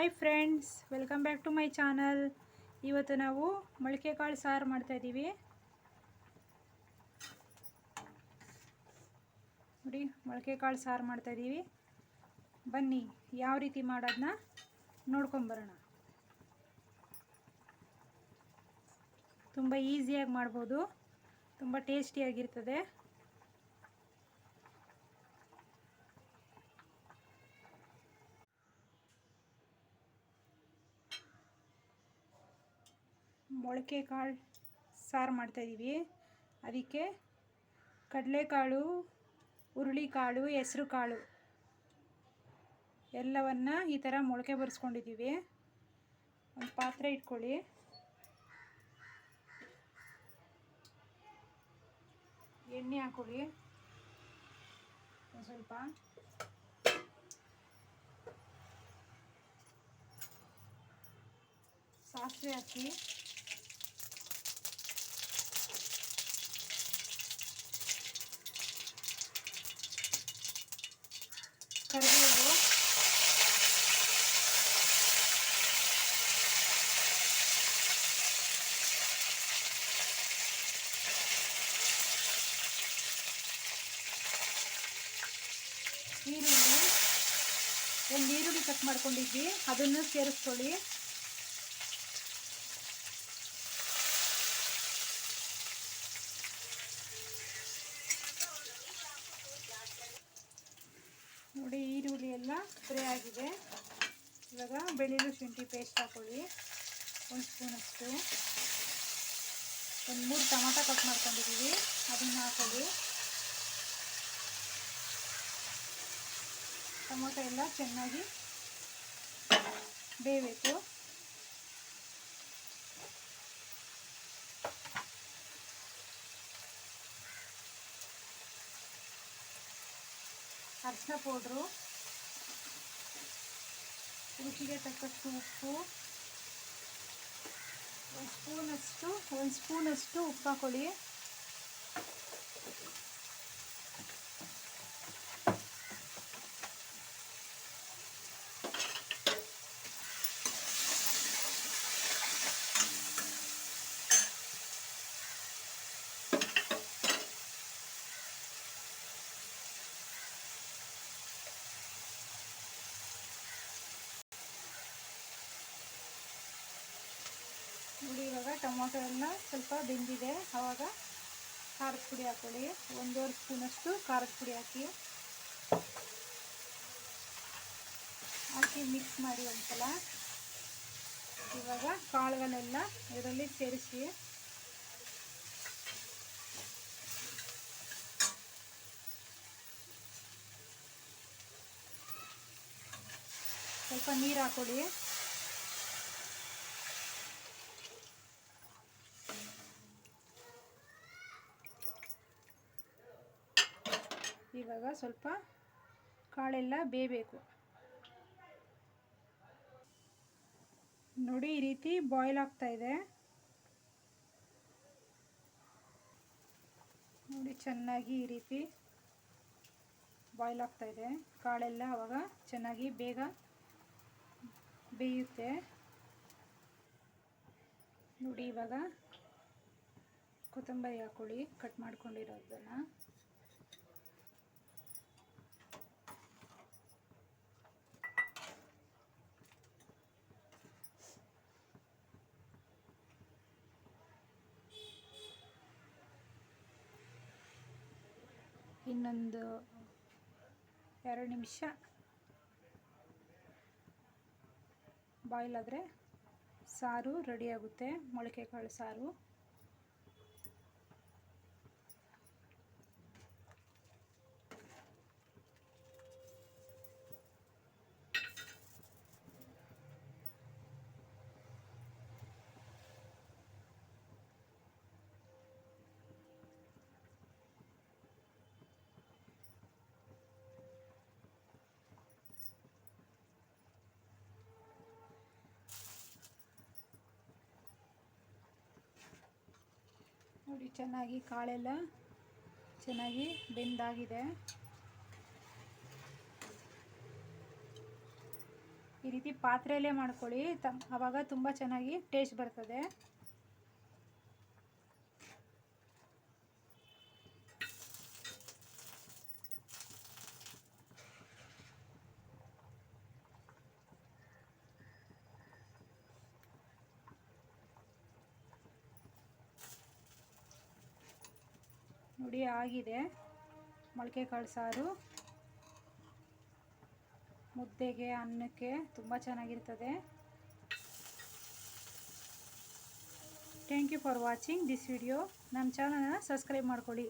Hi friends welcome back to my channel ಇವತ್ತು ನಾವು ಮೊಳಕೆ ಕಾಳು ಸಾರು ಮಾಡ್ತಾಯಿದ್ದೀವಿ ನೋಡಿ ಮೊಳಕೆ ಕಾಳು ಸಾರು ಮಾಡ್ತಾಯಿದ್ದೀವಿ ಬನ್ನಿ, ಯಾವ ರೀತಿ ಮಾಡೋದನ್ನ ನೋಡ್ಕೊಂಬರೋಣ. ತುಂಬ ಈಸಿಯಾಗಿ ಮಾಡ್ಬೋದು. ತುಂಬ ಟೇಸ್ಟಿಯಾಗಿರ್ತದೆ ಮೊಳಕೆ ಕಾಳು ಸಾರು ಮಾಡ್ತಾಯಿದ್ದೀವಿ ಅದಕ್ಕೆ ಕಡಲೆಕಾಳು, ಹುರುಳಿಕಾಳು ಹೆಸ್ರು ಕಾಳು ಎಲ್ಲವನ್ನು ಈ ಥರ ಮೊಳಕೆ ಬರೆಸ್ಕೊಂಡಿದ್ದೀವಿ ಒಂದು ಪಾತ್ರೆ ಇಟ್ಕೊಳ್ಳಿ. ಎಣ್ಣೆ ಹಾಕೊಳ್ಳಿ. ಒಂದು ಸ್ವಲ್ಪ. ಸಾಸಿವೆ ಹಾಕಿ. ಈರುಳ್ಳಿ ಒಂದು ಈರುಳ್ಳಿ ಕಟ್ ಮಾಡ್ಕೊಂಡಿದ್ವಿ. ಅದನ್ನು ಸೇರಿಸ್ಕೊಳ್ಳಿ. ನೋಡಿ, ಈರುಳ್ಳಿ ಎಲ್ಲ ಫ್ರೈ ಆಗಿದೆ. ಇವಾಗ ಬೆಳ್ಳುಳ್ಳಿ ಶುಂಠಿ ಪೇಸ್ಟ್ ಹಾಕೊಳ್ಳಿ. ಒಂದು ಸ್ಪೂನಷ್ಟು ಒಂದು ಮೂರು ಟೊಮಾಟೊ ಕಟ್ ಮಾಡ್ಕೊಂಡಿದ್ದೀವಿ. ಅದನ್ನು ಹಾಕೊಳ್ಳಿ. ಟೊಮೊಟೊ ಎಲ್ಲ ಚೆನ್ನಾಗಿ ಬೇಯಬೇಕು. ಅರಿಶಿನ ಪೌಡ್ರು, ರುಚಿಗೆ ತಕ್ಕಷ್ಟು ಉಪ್ಪು, ಒಂದು ಸ್ಪೂನಷ್ಟು ಒಂದು ಸ್ಪೂನಷ್ಟು ಉಪ್ಪು ಹಾಕೊಳ್ಳಿ ನೋಡಿ ಇವಾಗ ಟೊಮೊಟೊ ಎಲ್ಲ ಸ್ವಲ್ಪ ಬೆಂದಿದೆ. ಆವಾಗ ಖಾರದ ಪುಡಿ ಹಾಕೊಳ್ಳಿ. ಒಂದೂವರೆ ಸ್ಪೂನಷ್ಟು ಖಾರದ ಪುಡಿ ಹಾಕಿ. ಹಾಕಿ ಮಿಕ್ಸ್ ಮಾಡಿ ಒಂದ್ಸಲ. ಇವಾಗ ಕಾಳುಗಳೆಲ್ಲ ಇದರಲ್ಲಿ ಸೇರಿಸಿ. ಸ್ವಲ್ಪ ನೀರು ಹಾಕೊಳ್ಳಿ. ಇವಾಗ ಸ್ವಲ್ಪ ಕಾಳೆಲ್ಲ ಬೇಯಬೇಕು. ನೋಡಿ, ಈ ರೀತಿ ಬಾಯ್ಲ್ ಆಗ್ತಾ ಇದೆ. ನೋಡಿ, ಚೆನ್ನಾಗಿ ಈ ರೀತಿ ಬಾಯ್ಲ್ ಆಗ್ತಾ ಇದೆ. ಕಾಳೆಲ್ಲ ಆವಾಗ ಚೆನ್ನಾಗಿ ಬೇಗ ಬೇಯುತ್ತೆ. ನೋಡಿ, ಇವಾಗ ಕೊತ್ತಂಬರಿ ಹಾಕೊಳ್ಳಿ, ಕಟ್ ಮಾಡ್ಕೊಂಡಿರೋದನ್ನು. ಇನ್ನೊಂದು ಎರಡು ನಿಮಿಷ. ಬಾಯ್ಲ್ ಆದರೆ ಸಾರು ರೆಡಿಯಾಗುತ್ತೆ ಮೊಳಕೆ ಕಾಳು ಸಾರು. ನೋಡಿ, ಚೆನ್ನಾಗಿ ಕಾಳೆಲ್ಲ ಚೆನ್ನಾಗಿ ಬೆಂದಾಗಿದೆ. ಈ ರೀತಿ ಪಾತ್ರೆಯಲ್ಲೇ ಮಾಡ್ಕೊಳ್ಳಿ. ತ ಆವಾಗ ತುಂಬ ಚೆನ್ನಾಗಿ ಟೇಸ್ಟ್ ಬರ್ತದೆ. ನೋಡಿ, ಆಗಿದೆ. ಮೊಳಕೆ ಕಾಳು ಸಾರು. ಮುದ್ದೆಗೆ ಅನ್ನಕ್ಕೆ ತುಂಬ ಚೆನ್ನಾಗಿರ್ತದೆ. Thank you for watching this video ನಮ್ಮ ಚಾನಲನ್ನು ಸಬ್ಸ್ಕ್ರೈಬ್ ಮಾಡ್ಕೊಳ್ಳಿ.